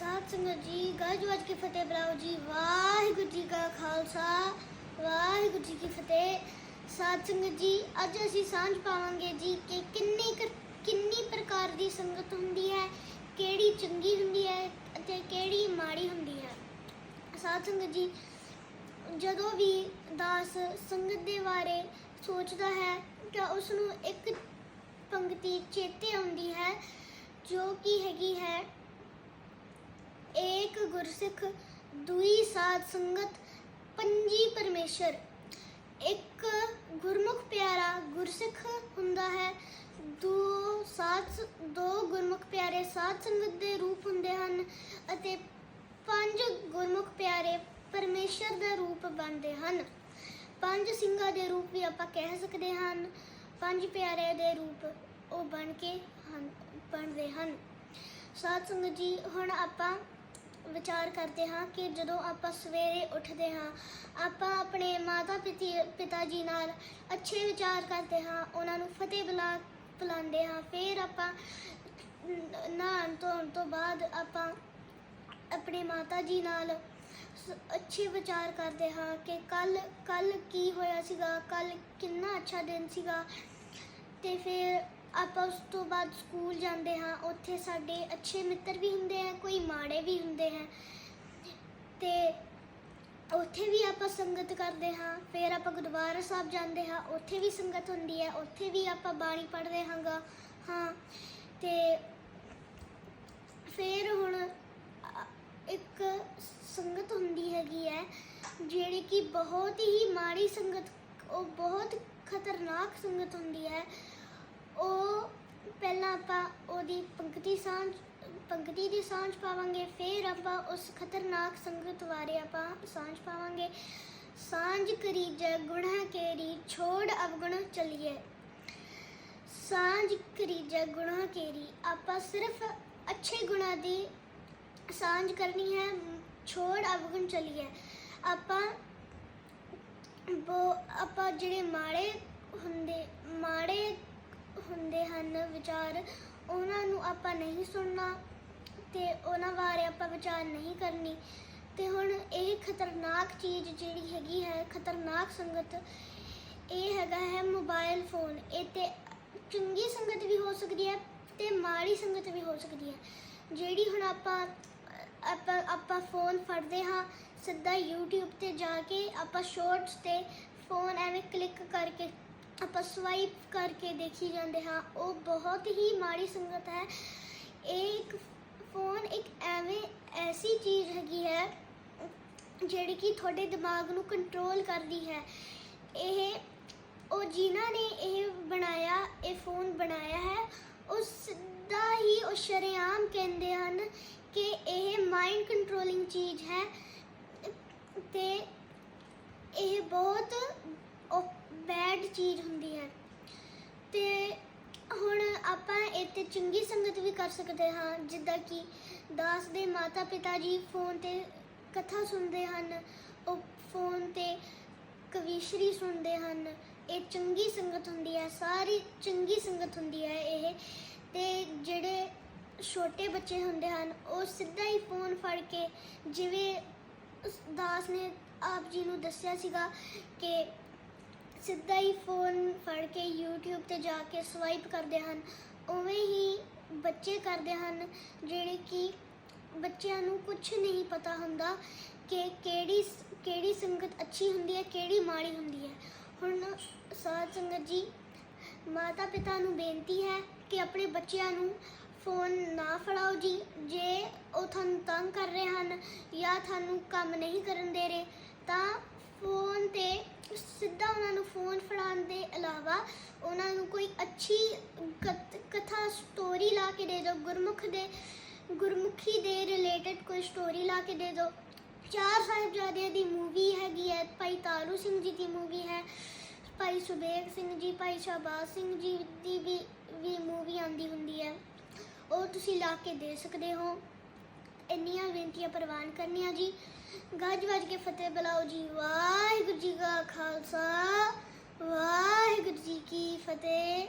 ਸਾਧ ਸੰਗਤ ਜੀ ਗੱਜ ਵੱਜ ਕੇ ਫਤਿਹ ਬੁਲਾਓ ਜੀ, ਵਾਹਿਗੁਰੂ ਜੀ ਕਾ ਖਾਲਸਾ, ਵਾਹਿਗੁਰੂ ਜੀ ਕੀ ਫਤਿਹ। ਸਾਧ ਸੰਗਤ ਜੀ, ਅੱਜ ਅਸੀਂ ਸਾਂਝ ਪਾਵਾਂਗੇ ਜੀ ਕਿ ਕਿੰਨੀ ਕੁ- ਕਿੰਨੀ ਪ੍ਰਕਾਰ ਦੀ ਸੰਗਤ ਹੁੰਦੀ ਹੈ, ਕਿਹੜੀ ਚੰਗੀ ਹੁੰਦੀ ਹੈ ਅਤੇ ਕਿਹੜੀ ਮਾੜੀ ਹੁੰਦੀ ਹੈ। ਸਾਧ ਸੰਗਤ ਜੀ, ਜਦੋਂ ਵੀ ਦਾਸ ਸੰਗਤ ਦੇ ਬਾਰੇ ਸੋਚਦਾ ਹੈ, ਤਾਂ ਉਸ ਨੂੰ ਇੱਕ ਪੰਕਤੀ ਚੇਤੇ ਆਉਂਦੀ ਹੈ, ਜੋ ਕਿ ਹੈਗੀ ਹੈ ਏਕ ਗੁਰਸਿੱਖ, ਦੁਈ ਸਾਧ ਸੰਗਤ, ਪੰਜੀ ਪਰਮੇਸ਼ਰ। ਇੱਕ ਗੁਰਮੁਖ ਪਿਆਰਾ ਗੁਰਸਿੱਖ ਹੁੰਦਾ ਹੈ। ਦੋ ਸਾਧ ਦੋ ਗੁਰਮੁਖ ਪਿਆਰੇ ਸਾਧ ਸੰਗਤ ਦੇ ਰੂਪ ਹੁੰਦੇ ਹਨ ਅਤੇ ਪੰਜ ਗੁਰਮੁਖ ਪਿਆਰੇ ਪਰਮੇਸ਼ਰ ਦਾ ਰੂਪ ਬਣਦੇ ਹਨ। ਪੰਜ ਸਿੰਘਾਂ ਦੇ ਰੂਪ ਵੀ ਆਪਾਂ ਕਹਿ ਸਕਦੇ ਹਨ। ਪੰਜ ਪਿਆਰੇ ਦੇ ਰੂਪ ਉਹ ਬਣ ਕੇ ਹਨ, ਬਣਦੇ ਹਨ। ਸਾਧ ਸੰਗਤ ਜੀ, ਹੁਣ ਆਪਾਂ ਵਿਚਾਰ ਕਰਦੇ ਹਾਂ ਕਿ ਜਦੋਂ ਆਪਾਂ ਸਵੇਰੇ ਉੱਠਦੇ ਹਾਂ, ਆਪਾਂ ਆਪਣੇ ਮਾਤਾ ਪਿਤੀ, ਪਿਤਾ ਜੀ ਨਾਲ ਅੱਛੇ ਵਿਚਾਰ ਕਰਦੇ ਹਾਂ, ਉਹਨਾਂ ਨੂੰ ਫਤਿਹ ਬੁਲਾ, ਬੁਲਾਉਂਦੇ ਹਾਂ, ਫਿਰ ਆਪਾਂ ਨ- ਨਹਾਉਣ ਧੋਣ ਤੋਂ ਬਾਅਦ ਆਪਾਂ ਆਪਣੇ ਮਾਤਾ ਜੀ ਨਾਲ ਅੱਛੇ ਵਿਚਾਰ ਕਰਦੇ ਹਾਂ ਕਿ ਕੱਲ ਕੱਲ ਕੀ ਹੋਇਆ ਸੀਗਾ ਕੱਲ ਕਿੰਨਾ ਅੱਛਾ ਦਿਨ ਸੀਗਾ ਤੇ ਫਿਰ ਆਪਾਂ ਉਸ ਤੋਂ ਬਾਅਦ ਸਕੂਲ ਜਾਂਦੇ ਹਾਂ, ਉੱਥੇ ਸਾਡੇ ਅੱਛੇ ਮਿੱਤਰ ਵੀ ਹੁੰਦੇ ਆ, ਕੋਈ ਮਾੜੇ ਵੀ ਹੁੰਦੇ ਹੈ ਤੇ ਉੱਥੇ ਵੀ ਆਪਾਂ ਸੰਗਤ ਕਰਦੇ ਹਾਂ, ਫਿਰ ਆਪਾਂ ਗੁਰਦੁਆਰਾ ਸਾਹਿਬ ਜਾਂਦੇ ਹਾਂ, ਉੱਥੇ ਵੀ ਸੰਗਤ ਹੁੰਦੀ ਹੈ, ਉੱਥੇ ਵੀ ਆਪਾਂ ਬਾਣੀ ਪੜ੍ਹਦੇ ਹਾਂਗਾ, ਹਾਂ। ਤੇ ਫਿਰ ਹੁਣ ਇੱਕ ਸੰਗਤ ਹੁੰਦੀ ਹੈਗੀ ਹੈ, ਜਿਹੜੀ ਕਿ ਬਹੁਤ ਹੀ ਮਾੜੀ ਸੰਗਤ, ਉਹ ਬਹੁਤ ਖਤਰਨਾਕ ਸੰਗਤ ਹੁੰਦੀ ਹੈ। ਉਹ ਪਹਿਲਾਂ ਆਪਾਂ ਉਹਦੀ ਪੰਕਤੀ ਸਾਂਝ, ਪੰਕਤੀ ਦੀ ਸਾਂਝ ਪਾਵਾਂਗੇ, ਫਿਰ ਆਪਾਂ ਉਸ ਖਤਰਨਾਕ ਸੰਗਤ ਬਾਰੇ ਆਪਾਂ ਸਾਂਝ ਪਾਵਾਂਗੇ। ਸਾਂਝ ਕਰੀ ਜੈ ਗੁਣਾ ਕੇਰੀ, ਛੋੜ ਅਵਗੁਣ ਚਲੀਏ। ਸਾਂਝ ਕਰੀ ਜੈ ਗੁਣਾ ਕੇਰੀ, ਆਪਾਂ ਸਿਰਫ ਅੱਛੇ ਗੁਣਾ ਦੀ ਸਾਂਝ ਕਰਨੀ ਹੈ, ਛੋੜ ਅਵਗੁਣ ਚਲੀਏ। ਆਪਾਂ ਉਹ ਆਪਾਂ ਜਿਹੜੇ ਮਾੜੇ ਹੁੰਦੇ, ਮਾੜੇ ਹੁੰਦੇ ਹਨ, ਵਿਚਾਰ ਉਹਨਾਂ ਨੂੰ ਆਪਾਂ ਨਹੀਂ ਸੁਣਨਾ ਤੇ ਉਹਨਾਂ ਬਾਰੇ ਆਪਾਂ ਵਿਚਾਰ ਨਹੀਂ ਕਰਨੀ। ਤੇ ਹੁਣ ਇਹ ਖਤਰਨਾਕ ਚੀਜ਼ ਜਿਹੜੀ ਹੈਗੀ ਹੈ, ਖਤਰਨਾਕ ਸੰਗਤ ਇਹ ਹੈਗਾ ਹੈ ਮੋਬਾਈਲ ਫੋਨ ਇਹ ਤੇ ਚੰਗੀ ਸੰਗਤ ਵੀ ਹੋ ਸਕਦੀ ਹੈ ਤੇ ਮਾੜੀ ਸੰਗਤ ਵੀ ਹੋ ਸਕਦੀ ਹੈ। ਜਿਹੜੀ ਹੁਣ ਆਪਾਂ ਆਪਾਂ ਆਪਾਂ ਫੋਨ ਫੜਦੇ ਹਾਂ, ਸਿੱਧਾ YouTube ਤੇ ਜਾ ਕੇ ਆਪਾਂ ਸ਼ਾਰਟਸ ਤੇ ਫੋਨ ਐਵੇਂ ਕਲਿੱਕ ਕਰਕੇ ਆਪਾਂ ਸਵਾਈਪ ਕਰਕੇ ਦੇਖੀ ਜਾਂਦੇ ਹਾਂ, ਉਹ ਬਹੁਤ ਹੀ ਮਾੜੀ ਸੰਗਤ ਹੈ। ਇਹ ਇੱਕ ਫੋਨ ਇੱਕ ਐਵੇਂ ਐਸੀ ਚੀਜ਼ ਹੈਗੀ ਹੈ, ਜਿਹੜੀ ਕਿ ਤੁਹਾਡੇ ਦਿਮਾਗ ਨੂੰ ਕੰਟਰੋਲ ਕਰਦੀ ਹੈ। ਇਹ ਉਹ ਜਿਨ੍ਹਾਂ ਨੇ ਇਹ ਬਣਾਇਆ, ਇਹ ਫੋਨ ਬਣਾਇਆ ਹੈ ਉਸ ਸਿੱਧਾ ਹੀ ਉਹ ਸ਼ਰੇਆਮ ਕਹਿੰਦੇ ਹਨ ਕਿ ਇਹ ਮਾਈਂਡ ਕੰਟਰੋਲਿੰਗ ਚੀਜ਼ ਹੈ ਤੇ ਇਹ ਬਹੁਤ ਬੈਡ ਚੀਜ਼ ਹੁੰਦੀ ਹੈ। ਤੇ ਹੁਣ ਆਪਾਂ ਇੱਥੇ ਚੰਗੀ ਸੰਗਤ ਵੀ ਕਰ ਸਕਦੇ ਹਾਂ, ਜਿੱਦਾਂ ਕਿ ਦਾਸ ਦੇ ਮਾਤਾ ਪਿਤਾ ਜੀ ਫੋਨ ਤੇ ਕਥਾ ਸੁਣਦੇ ਹਨ, ਉਹ ਫੋਨ ਤੇ ਕਵੀਸ਼ਰੀ ਸੁਣਦੇ ਹਨ। ਇਹ ਚੰਗੀ ਸੰਗਤ ਹੁੰਦੀ ਹੈ, ਸਾਰੀ ਚੰਗੀ ਸੰਗਤ ਹੁੰਦੀ ਹੈ ਇਹ। ਤੇ ਜਿਹੜੇ ਛੋਟੇ ਬੱਚੇ ਹੁੰਦੇ ਹਨ, ਉਹ ਸਿੱਧਾ ਹੀ ਫੋਨ ਫੜ ਕੇ ਜਿਵੇਂ ਉਸ ਦਾਸ ਨੇ ਆਪ ਜੀ ਨੂੰ ਦੱਸਿਆ ਸੀਗਾ ਕਿ ਸਿੱਧਾ ਹੀ ਫੋਨ ਫੜ ਕੇ YouTube ਤੇ ਜਾ ਕੇ ਸਵਾਈਪ ਕਰਦੇ ਹਨ। ਉਵੇਂ ਹੀ ਬੱਚੇ ਕਰਦੇ ਹਨ, ਜਿਹੜੇ ਕਿ ਬੱਚਿਆਂ ਨੂੰ ਕੁਝ ਨਹੀਂ ਪਤਾ ਹੁੰਦਾ ਕਿ ਕਿਹੜੀ ਕਿਹੜੀ ਸੰਗਤ ਅੱਛੀ ਹੁੰਦੀ ਹੈ, ਕਿਹੜੀ ਮਾੜੀ ਹੁੰਦੀ ਹੈ। ਹੁਣ ਸਾਧ ਸੰਗਤ ਜੀ ਮਾਤਾ ਪਿਤਾ ਨੂੰ ਬੇਨਤੀ ਹੈ ਕਿ ਆਪਣੇ ਬੱਚਿਆਂ ਨੂੰ ਫੋਨ ਨਾ ਫੜਾਓ ਜੀ। ਜੇ ਉਹ ਤੁਹਾਨੂੰ ਤੰਗ ਕਰ ਰਹੇ ਹਨ ਜਾਂ ਤੁਹਾਨੂੰ ਕੰਮ ਨਹੀਂ ਕਰਨ ਦੇ ਰਹੇ, ਤਾਂ ਫੋਨ ਤੇ ਸਿੱਧਾ ਉਹਨਾਂ ਨੂੰ ਫੋਨ ਫੜਾਉਣ ਦੇ ਇਲਾਵਾ ਉਹਨਾਂ ਨੂੰ ਕੋਈ ਅੱਛੀ ਕਥਾ ਸਟੋਰੀ ਲਾ ਕੇ ਦੇ ਦਿਓ, ਗੁਰਮੁਖ ਦੇ, ਗੁਰਮੁਖੀ ਦੇ ਰਿਲੇਟਡ ਕੋਈ ਸਟੋਰੀ ਲਾ ਕੇ ਦੇ ਦਿਓ। ਚਾਰ ਸਾਹਿਬਜ਼ਾਦਿਆਂ ਦੀ ਮੂਵੀ ਹੈਗੀ ਹੈ, ਭਾਈ ਤਾਰੂ ਸਿੰਘ ਜੀ ਦੀ ਮੂਵੀ ਹੈ, ਭਾਈ ਸੁਬੇਗ ਸਿੰਘ ਜੀ, ਭਾਈ ਸ਼ਹਬਾਜ਼ ਸਿੰਘ ਜੀ ਦੀ ਵੀ ਵੀ ਮੂਵੀ ਆਂਦੀ ਹੁੰਦੀ ਹੈ। ਉਹ ਤੁਸੀਂ ਲਾ ਕੇ ਦੇ ਸਕਦੇ ਹੋ। ਇੰਨੀਆਂ ਬੇਨਤੀਆਂ ਪ੍ਰਵਾਨ ਕਰਨੀਆਂ ਜੀ। ਗੱਜ ਵੱਜ ਕੇ ਫਤਿਹ ਬੁਲਾਓ ਜੀ। ਵਾਹਿਗੁਰੂ ਜੀ ਕਾ ਖਾਲਸਾ। ਵਾਹਿਗੁਰੂ ਜੀ ਕੀ ਫਤਿਹ।